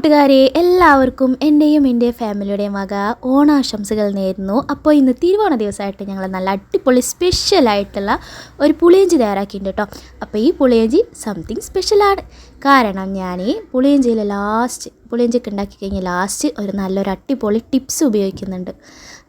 കൂട്ടുകാരെ എല്ലാവർക്കും എന്റെയും എന്റെ ഫാമിലിയുടെയും വക ഓണാശംസകൾ നേരുന്നു. അപ്പോൾ ഇന്ന് തിരുവോണ ദിവസമായിട്ട് ഞങ്ങൾ നല്ല അടിപൊളി സ്പെഷ്യലായിട്ടുള്ള ഒരു പുളിയഞ്ചി തയ്യാറാക്കിയിട്ടുണ്ട് കേട്ടോ അപ്പോൾ ഈ പുളിയഞ്ചി സംതിങ് സ്പെഷ്യലാണ് കാരണം ഞാൻ ഈ പുളിയഞ്ചിയിൽ ലാസ്റ്റ് പുളിയഞ്ചിയൊക്കെ ഉണ്ടാക്കി കഴിഞ്ഞാൽ ലാസ്റ്റ് ഒരു നല്ലൊരു അടിപൊളി ടിപ്സ് ഉപയോഗിക്കുന്നുണ്ട്.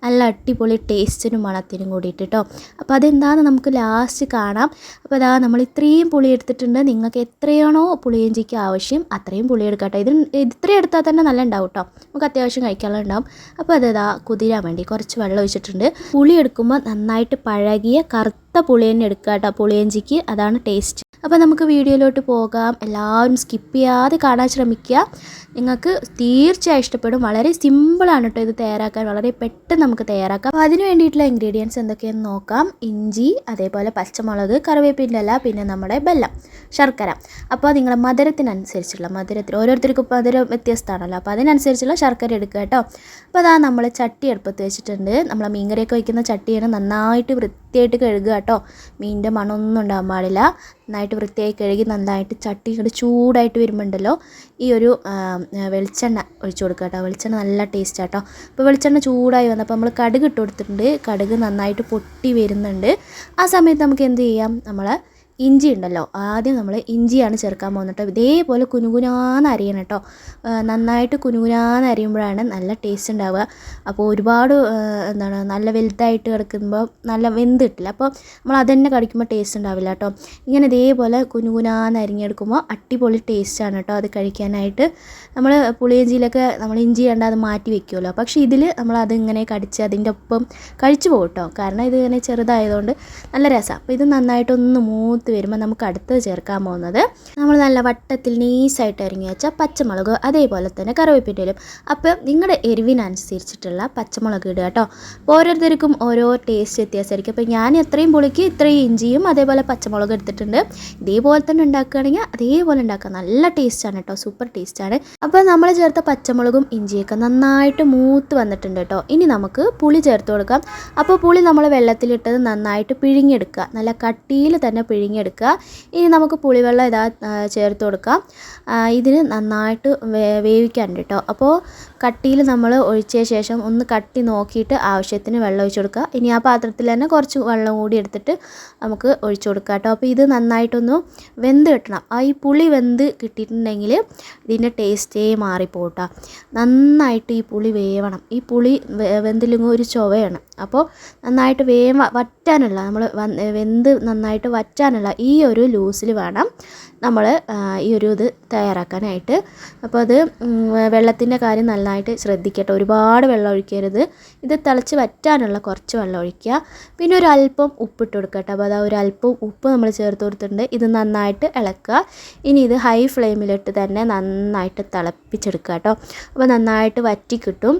നല്ല അടിപൊളി ടേസ്റ്റിനും മണത്തിനും കൂടിയിട്ട് കേട്ടോ അപ്പോൾ അതെന്താണെന്ന് നമുക്ക് ലാസ്റ്റ് കാണാം. അപ്പോൾ അതാ നമ്മൾ ഇത്രയും പുളി എടുത്തിട്ടുണ്ട്. നിങ്ങൾക്ക് എത്രയാണോ പുളിയിഞ്ചിക്ക് ആവശ്യം അത്രയും പുളി എടുക്കാം ഇത് ഇത്രയും എടുത്താൽ തന്നെ നല്ല ഉണ്ടാവും കേട്ടോ നമുക്ക് അത്യാവശ്യം കഴിക്കാനുള്ള ഉണ്ടാവും. അപ്പോൾ അതാ കുതിരാൻ വേണ്ടി കുറച്ച് വെള്ളം ഒഴിച്ചിട്ടുണ്ട്. പുളി എടുക്കുമ്പോൾ നന്നായിട്ട് പഴകിയ കറുത്ത പുളി തന്നെ എടുക്കുക കേട്ടോ പുളിയഞ്ചിക്ക് അതാണ് ടേസ്റ്റ് അപ്പോൾ നമുക്ക് വീഡിയോയിലോട്ട് പോകാം. എല്ലാവരും സ്കിപ്പ് ചെയ്യാതെ കാണാൻ ശ്രമിക്കുക. നിങ്ങൾക്ക് തീർച്ചയായും ഇഷ്ടപ്പെടും. വളരെ സിമ്പിളാണ് കേട്ടോ ഇത് തയ്യാറാക്കാൻ. വളരെ പെട്ടെന്ന് നമുക്ക് തയ്യാറാക്കാം. അപ്പോൾ അതിന് വേണ്ടിയിട്ടുള്ള ഇൻഗ്രീഡിയൻസ് എന്തൊക്കെയെന്ന് നോക്കാം. ഇഞ്ചി അതേപോലെ പച്ചമുളക് കറിവേപ്പിന്റെ ഇല പിന്നെ നമ്മുടെ ബെല്ലം ശർക്കര. അപ്പോൾ നിങ്ങളുടെ മധുരത്തിനനുസരിച്ചുള്ള മധുരത്തിന് ഓരോരുത്തർക്കും മധുരം വ്യത്യസ്തമാണല്ലോ. അപ്പോൾ അതിനനുസരിച്ചുള്ള ശർക്കര എടുക്കുക കേട്ടോ. അപ്പോൾ അതാ നമ്മൾ ചട്ടി അടുപ്പത്ത് വെച്ചിട്ടുണ്ട്. നമ്മൾ മീൻകറിയൊക്കെ വയ്ക്കുന്ന ചട്ടിയാണ് നന്നായിട്ട് വൃത്തിയായിട്ട് കഴുകുക കേട്ടോ. മീനിന്റെ മണമൊന്നും ഉണ്ടാകാൻ പാടില്ല. നന്നായിട്ട് വൃത്തിയായി കഴുകി നന്നായിട്ട് ചട്ടി ഇങ്ങോട്ട് ചൂടായിട്ട് വരുമ്പോണ്ടല്ലോ ഈ ഒരു വെളിച്ചെണ്ണ ഒഴിച്ചു കൊടുക്കുക കേട്ടോ. വെളിച്ചെണ്ണ നല്ല ടേസ്റ്റ് കേട്ടോ. അപ്പോൾ വെളിച്ചെണ്ണ ചൂടായി വന്നപ്പോൾ നമ്മൾ കടുക് ഇട്ട് കൊടുത്തിട്ടുണ്ട്. കടുക് നന്നായിട്ട് പൊട്ടി വരുന്നുണ്ട്. ആ സമയത്ത് നമുക്ക് എന്ത് ചെയ്യാം? നമ്മൾ ഇഞ്ചി ഉണ്ടല്ലോ. ആദ്യം നമ്മൾ ഇഞ്ചിയാണ് ചേർക്കാൻ പോകുന്നത് ഇതേപോലെ കുനുകുനാന്ന് അരിയണം കേട്ടോ നന്നായിട്ട് കുനുകുനാന്ന് അരിയുമ്പോഴാണ് നല്ല ടേസ്റ്റ് ഉണ്ടാവുക. അപ്പോൾ ഒരുപാട് എന്താണ് നല്ല വലുതായിട്ട് കിടക്കുമ്പോൾ നല്ല വെന്ത് കിട്ടില്ല. അപ്പോൾ നമ്മൾ അതന്നെ കടിക്കുമ്പോൾ ടേസ്റ്റ് ഉണ്ടാവില്ല കേട്ടോ ഇങ്ങനെ ഇതേപോലെ കുനുകുനാന്ന് അരിഞ്ഞെടുക്കുമ്പോൾ അടിപൊളി ടേസ്റ്റാണ് കേട്ടോ അത് കഴിക്കാനായിട്ട് നമ്മൾ പുളിയഞ്ചിയിലൊക്കെ നമ്മൾ ഇഞ്ചി കണ്ട അത് മാറ്റി വെക്കുമല്ലോ പക്ഷേ ഇതിൽ നമ്മൾ അതിങ്ങനെ കടിച്ച് അതിന്റെ ഒപ്പം കഴിച്ചു പോകും കേട്ടോ കാരണം ഇത് ഇങ്ങനെ ചെറുതായതുകൊണ്ട് നല്ല രസമാണ് അപ്പോൾ ഇത് നന്നായിട്ടൊന്ന് മൂത്ത് വരുമ്പോൾ നമുക്ക് അടുത്തത് ചേർക്കാൻ പോകുന്നത് നമ്മൾ നല്ല വട്ടത്തിൽ നീസായിട്ട് അരിഞ്ഞു വെച്ച പച്ചമുളക് അതേപോലെ തന്നെ കറിവേപ്പിന്റെലും അപ്പം നിങ്ങളുടെ എരിവിനനുസരിച്ചിട്ടുള്ള പച്ചമുളക് ഇടുക കേട്ടോ. ഓരോരുത്തർക്കും ഓരോ ടേസ്റ്റ് വ്യത്യാസമായിരിക്കും. അപ്പോൾ ഞാൻ എത്രയും പുളിക്ക് ഇത്രയും ഇഞ്ചിയും അതേപോലെ പച്ചമുളക് എടുത്തിട്ടുണ്ട്. ഇതേപോലെ തന്നെ ഉണ്ടാക്കുകയാണെങ്കിൽ അതേപോലെ ഉണ്ടാക്കുക നല്ല ടേസ്റ്റാണ് കേട്ടോ. സൂപ്പർ ടേസ്റ്റാണ് അപ്പോൾ നമ്മൾ ചേർത്ത പച്ചമുളകും ഇഞ്ചിയൊക്കെ നന്നായിട്ട് മൂത്ത് വന്നിട്ടുണ്ട് കേട്ടോ. ഇനി നമുക്ക് പുളി ചേർത്ത് കൊടുക്കാം. അപ്പോൾ പുളി നമ്മൾ വെള്ളത്തിലിട്ടത് നന്നായിട്ട് പിഴിഞ്ഞെടുക്കുക. നല്ല കട്ടിയിൽ തന്നെ പിഴിഞ്ഞെടുക്കുക ഇനി നമുക്ക് പുളിവെള്ളം ഇതാ ചേർത്ത് കൊടുക്കാം. ഇതിന് നന്നായിട്ട് വേവിക്കാനുണ്ട് കേട്ടോ. അപ്പോൾ കട്ടിയിൽ നമ്മൾ ഒഴിച്ച ശേഷം ഒന്ന് കട്ടി നോക്കിയിട്ട് ആവശ്യത്തിന് വെള്ളം ഒഴിച്ചു കൊടുക്കുക. ഇനി ആ പാത്രത്തിൽ തന്നെ കുറച്ച് വെള്ളം കൂടി എടുത്തിട്ട് നമുക്ക് ഒഴിച്ചു കൊടുക്കാം കേട്ടോ. അപ്പോൾ ഇത് നന്നായിട്ടൊന്ന് വെന്ത് കിട്ടണം. ആ ഈ പുളി വെന്ത് കിട്ടിയിട്ടുണ്ടെങ്കിൽ ഇതിന്റെ ടേസ്റ്റേ മാറിപ്പോട്ടാ നന്നായിട്ട് ഈ പുളി വേവണം. ഈ പുളി വെന്തില്ലെങ്കിൽ ഒരു ചൊവയാണ്. അപ്പോൾ നന്നായിട്ട് വേവ വറ്റാനുള്ള നമ്മൾ വെന്ത് നന്നായിട്ട് വറ്റാനുള്ള ഈ ഒരു ലൂസിൽ വേണം നമ്മൾ ഈ ഒരു ഇത് തയ്യാറാക്കാനായിട്ട്. അപ്പോൾ അത് വെള്ളത്തിന്റെ കാര്യം നന്നായിട്ട് ശ്രദ്ധിക്കട്ടെ. ഒരുപാട് വെള്ളം ഒഴിക്കരുത്. ഇത് തിളച്ച് വറ്റാനുള്ള കുറച്ച് വെള്ളം ഒഴിക്കുക. പിന്നെ ഒരു അല്പം ഉപ്പിട്ട് കൊടുക്കട്ടെ. അപ്പോൾ അതാ ഒരു അല്പം ഉപ്പ് നമ്മൾ ചേർത്ത് കൊടുത്തിട്ടുണ്ട്. ഇത് നന്നായിട്ട് ഇളക്കുക. ഇനി ഇത് ഹൈ ഫ്ലെയിമിലിട്ട് തന്നെ നന്നായിട്ട് തിളപ്പിച്ചെടുക്കുക കേട്ടോ. അപ്പോൾ നന്നായിട്ട് വറ്റി കിട്ടും.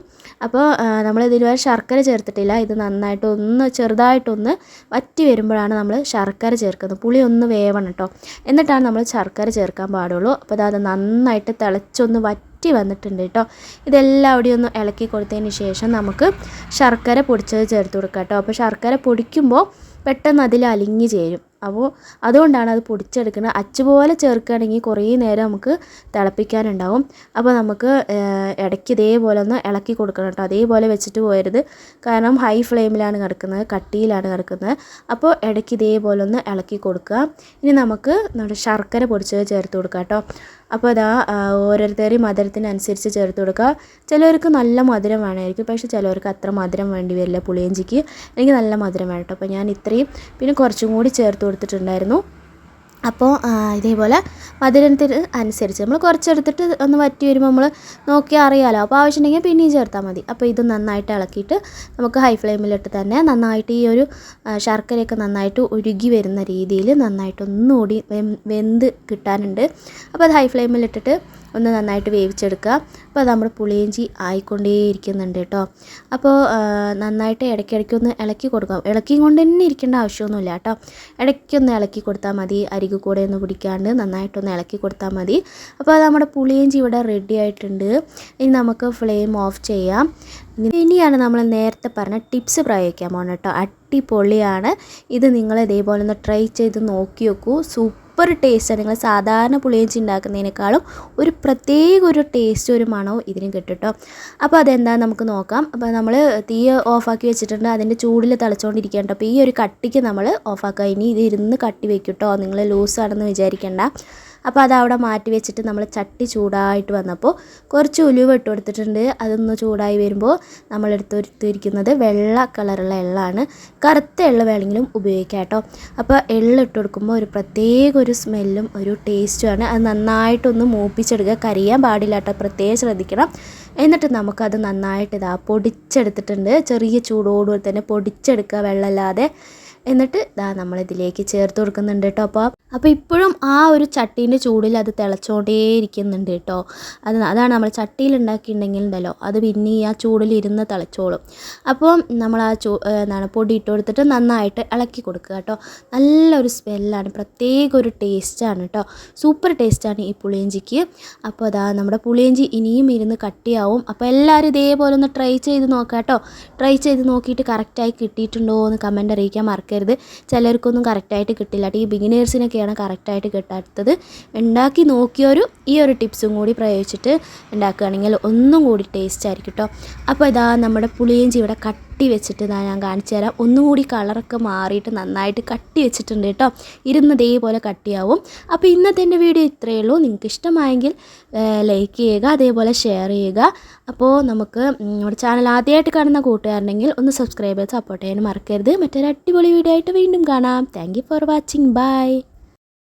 അപ്പോൾ നമ്മൾ ഇതിൽ ശർക്കര ചേർത്തിട്ടില്ല. ഇത് നന്നായിട്ട് ഒന്ന് ചെറുതായിട്ടൊന്ന് വറ്റി വരുമ്പോഴാണ് നമ്മൾ ശർക്കര ചേർക്കുന്നത്. പുളി ഒന്ന് വേവണം കേട്ടോ എന്നിട്ടാണ് നമ്മൾ ശർക്കര ചേർക്കാൻ പാടുള്ളൂ. അപ്പോൾ അത് നന്നായിട്ട് തിളച്ചൊന്ന് വറ്റി വന്നിട്ടുണ്ട് കേട്ടോ ഇതെല്ലാം അവിടെ ഒന്ന് ഇളക്കി കൊടുത്തതിന് ശേഷം നമുക്ക് ശർക്കര പൊടിച്ചത് ചേർത്ത് കൊടുക്കാം കേട്ടോ അപ്പോൾ ശർക്കര പൊടിക്കുമ്പോൾ പെട്ടെന്ന് അതിൽ അലിഞ്ഞ് ചേരും. അപ്പോൾ അതുകൊണ്ടാണ് അത് പൊടിച്ചെടുക്കുന്നത്. അച്ചുപോലെ ചേർക്കുകയാണെങ്കിൽ കുറേ നേരം നമുക്ക് തിളപ്പിക്കാനുണ്ടാവും. അപ്പോൾ നമുക്ക് ഇടയ്ക്ക് ഇതേപോലെ ഒന്ന് ഇളക്കി കൊടുക്കണം കേട്ടോ. അതേപോലെ വെച്ചിട്ട് പോയരുത് കാരണം ഹൈ ഫ്ലെയിമിലാണ് കിടക്കുന്നത് കട്ടിയിലാണ് കിടക്കുന്നത്. അപ്പോൾ ഇടയ്ക്ക് ഇതേപോലെ ഒന്ന് ഇളക്കി കൊടുക്കുക. ഇനി നമുക്ക് നമ്മുടെ ശർക്കര പൊടിച്ചത് ചേർത്ത് കൊടുക്കാം കേട്ടോ. അപ്പോൾ അതാ ഓരോരുത്തരെയും മധുരത്തിനനുസരിച്ച് ചേർത്ത് കൊടുക്കുക. ചിലവർക്ക് നല്ല മധുരം വേണമായിരിക്കും. പക്ഷേ ചിലവർക്ക് അത്ര മധുരം വേണ്ടി വരില്ല. പുളിയഞ്ചിക്ക് എനിക്ക് നല്ല മധുരം വേണം കേട്ടോ. അപ്പോൾ ഞാൻ ഇത്രയും പിന്നെ കുറച്ചും കൂടി ചേർത്ത് കൊടുത്തിട്ടുണ്ടായിരുന്നു. അപ്പോൾ ഇതേപോലെ മധുരത്തിന് അനുസരിച്ച്. നമ്മൾ കുറച്ചെടുത്തിട്ട് ഒന്ന് വറ്റി വരുമ്പോൾ നമ്മൾ നോക്കി അറിയാമല്ലോ അപ്പോൾ ആവശ്യമുണ്ടെങ്കിൽ പിന്നെയും ചേർത്താൽ മതി. അപ്പോൾ ഇത് നന്നായിട്ട് ഇളക്കിയിട്ട് നമുക്ക് ഹൈ ഫ്ലെയിമിലിട്ട് തന്നെ നന്നായിട്ട് ഈ ഒരു ശർക്കരയൊക്കെ നന്നായിട്ട് ഉരുകി വരുന്ന രീതിയിൽ നന്നായിട്ട് ഒന്നുകൂടി വെന്ത് കിട്ടാനുണ്ട്. അപ്പോൾ അത് ഹൈ ഫ്ലെയിമിലിട്ടിട്ട് ഒന്ന് നന്നായിട്ട് വേവിച്ചെടുക്കുക. അപ്പോൾ നമ്മുടെ പുളിയിഞ്ചി ആയിക്കൊണ്ടേയിരിക്കുന്നുണ്ട് കേട്ടോ. അപ്പോൾ നന്നായിട്ട് ഇടയ്ക്കിടയ്ക്ക് ഒന്ന് ഇളക്കി കൊടുക്കാം ഇളക്കിയും കൊണ്ട് തന്നെ ഇരിക്കേണ്ട ആവശ്യമൊന്നുമില്ല കേട്ടോ. ഇടയ്ക്കൊന്ന് ഇളക്കി കൊടുത്താൽ മതി. അരികു കൂടെ ഒന്ന് പിടിക്കാണ്ട് നന്നായിട്ടൊന്ന് ഇളക്കി കൊടുത്താൽ മതി. അപ്പോൾ നമ്മുടെ പുളിയിഞ്ചി ഇവിടെ റെഡി ആയിട്ടുണ്ട്. ഇനി നമുക്ക് ഫ്ലെയിം ഓഫ് ചെയ്യാം. ഇനിയാണ് നമ്മൾ നേരത്തെ പറഞ്ഞ ടിപ്സ് പ്രയോഗിക്കാൻ പോകുന്നത് കേട്ടോ. അടിപൊളിയാണ്. ഇത് നിങ്ങൾ ഇതേപോലെ ഒന്ന് ട്രൈ ചെയ്ത് നോക്കി നോക്കൂ. സൂപ്പർ സൂപ്പർ ടേസ്റ്റാണ് നിങ്ങൾ സാധാരണ പുളിയിഞ്ചി ഉണ്ടാക്കുന്നതിനേക്കാളും ഒരു പ്രത്യേക ഒരു ടേസ്റ്റ് ഒരു മണവും ഇതിന് കിട്ടും കേട്ടോ. അപ്പോൾ അതെന്താ നമുക്ക് നോക്കാം. അപ്പോൾ നമ്മൾ തീ ഓഫാക്കി വെച്ചിട്ടുണ്ട്. അതിന്റെ ചൂടിൽ തിളച്ചുകൊണ്ടിരിക്കുകയാണ് കേട്ടോ അപ്പോൾ ഈ ഒരു കട്ടിക്ക് നമ്മൾ ഓഫാക്കുക ഇനി ഇത് ഇരുന്ന് കട്ടി വെക്കും കേട്ടോ. നിങ്ങൾ ലൂസാണെന്ന് വിചാരിക്കേണ്ട. അപ്പോൾ അത് അവിടെ മാറ്റി വെച്ചിട്ട് നമ്മൾ ചട്ടി ചൂടായിട്ട് വന്നപ്പോൾ കുറച്ച് ഉലുവ ഇട്ട് കൊടുത്തിട്ടുണ്ട്. അതൊന്ന് ചൂടായി വരുമ്പോൾ നമ്മൾ എടുത്തിരിക്കുന്നത് വെള്ള കളറുള്ള എള്ളാണ്. കറുത്ത എള്ള വേണമെങ്കിലും ഉപയോഗിക്കാം കേട്ടോ അപ്പോൾ എള്ള് ഇട്ട് കൊടുക്കുമ്പോൾ ഒരു പ്രത്യേക ഒരു സ്മെല്ലും ഒരു ടേസ്റ്റുമാണ് അത് നന്നായിട്ടൊന്ന് മൂപ്പിച്ചെടുക്കുക. കരിയാൻ പാടില്ല കേട്ടോ. പ്രത്യേകം ശ്രദ്ധിക്കണം. എന്നിട്ട് നമുക്കത് നന്നായിട്ട് ഇതാ പൊടിച്ചെടുത്തിട്ടുണ്ട്. ചെറിയ ചൂടോടുകൂടി തന്നെ പൊടിച്ചെടുക്കുക വെള്ളമില്ലാതെ. എന്നിട്ട് ഇതാ നമ്മളിതിലേക്ക് ചേർത്ത് കൊടുക്കുന്നുണ്ട് കേട്ടോ. അപ്പോൾ അപ്പോൾ ഇപ്പോഴും ആ ഒരു ചട്ടീന്റെ ചൂടിൽ അത് തിളച്ചോണ്ടേ ഇരിക്കുന്നുണ്ട് കേട്ടോ. അത് അതാണ് നമ്മൾ ചട്ടിയിൽ ഉണ്ടാക്കിയിട്ടുണ്ടെങ്കിൽ ഉണ്ടല്ലോ അത് പിന്നെ ആ ചൂടിൽ ഇരുന്ന് തിളച്ചോളും. അപ്പോൾ നമ്മൾ ആ ചൂ എന്താണ് പൊടി ഇട്ട് കൊടുത്തിട്ട് നന്നായിട്ട് ഇളക്കി കൊടുക്കുക കേട്ടോ. നല്ലൊരു സ്മെല്ലാണ് പ്രത്യേക ഒരു ടേസ്റ്റാണ് കേട്ടോ. സൂപ്പർ ടേസ്റ്റാണ് ഈ പുളിയഞ്ചിക്ക്. അപ്പോൾ അതാ നമ്മുടെ പുളിയഞ്ചി ഇനിയും ഇരുന്ന് കട്ടിയാവും. അപ്പോൾ എല്ലാവരും ഇതേപോലെ ഒന്ന് ട്രൈ ചെയ്ത് നോക്കാം കേട്ടോ. ട്രൈ ചെയ്ത് നോക്കിയിട്ട് കറക്റ്റായി കിട്ടിയിട്ടുണ്ടോ എന്ന് കമന്റ് അറിയിക്കാൻ മറക്കരുത്. ചിലർക്കൊന്നും കറക്റ്റായിട്ട് കിട്ടില്ല. ഈ ബിഗിനേഴ്സിനൊക്കെയാണ് കറക്റ്റായിട്ട് കിട്ടാത്തത്. ഉണ്ടാക്കി നോക്കിയൊരു ഈ ഒരു ടിപ്സും കൂടി പ്രയോഗിച്ചിട്ട് ഉണ്ടാക്കുകയാണെങ്കിൽ ഒന്നും കൂടി ടേസ്റ്റ് ആയിരിക്കും കേട്ടോ അപ്പോൾ ഇതാ നമ്മുടെ പുളിയഞ്ചി ഇവിടെ കട്ടി വെച്ചിട്ട് ഇതാ ഞാൻ കാണിച്ചു തരാം. ഒന്നുകൂടി കളറൊക്കെ മാറിയിട്ട് നന്നായിട്ട് കട്ടി വെച്ചിട്ടുണ്ട് കേട്ടോ. ഇരുന്ന് ഇതേപോലെ കട്ടിയാവും. അപ്പോൾ ഇന്നത്തെ എന്റെ വീഡിയോ ഇത്രയേ ഉള്ളൂ. നിങ്ങൾക്ക് ഇഷ്ടമായെങ്കിൽ ലൈക്ക് ചെയ്യുക അതേപോലെ ഷെയർ ചെയ്യുക. അപ്പോൾ നമുക്ക് നമ്മുടെ ചാനൽ ആദ്യമായിട്ട് കാണുന്ന കൂട്ടുകാരുണ്ടെങ്കിൽ ഒന്ന് സബ്സ്ക്രൈബ് ചെയ്ത് സപ്പോർട്ട് ചെയ്യാൻ മറക്കരുത്. മറ്റൊരു അടിപൊളി വീഡിയോ ആയിട്ട് വീണ്ടും കാണാം. Thank for watching bye